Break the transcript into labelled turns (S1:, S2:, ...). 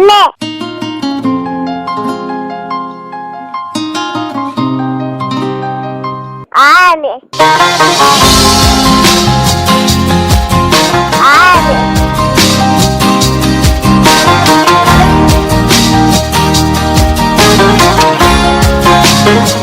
S1: আম্মা আনে আনে Thank you.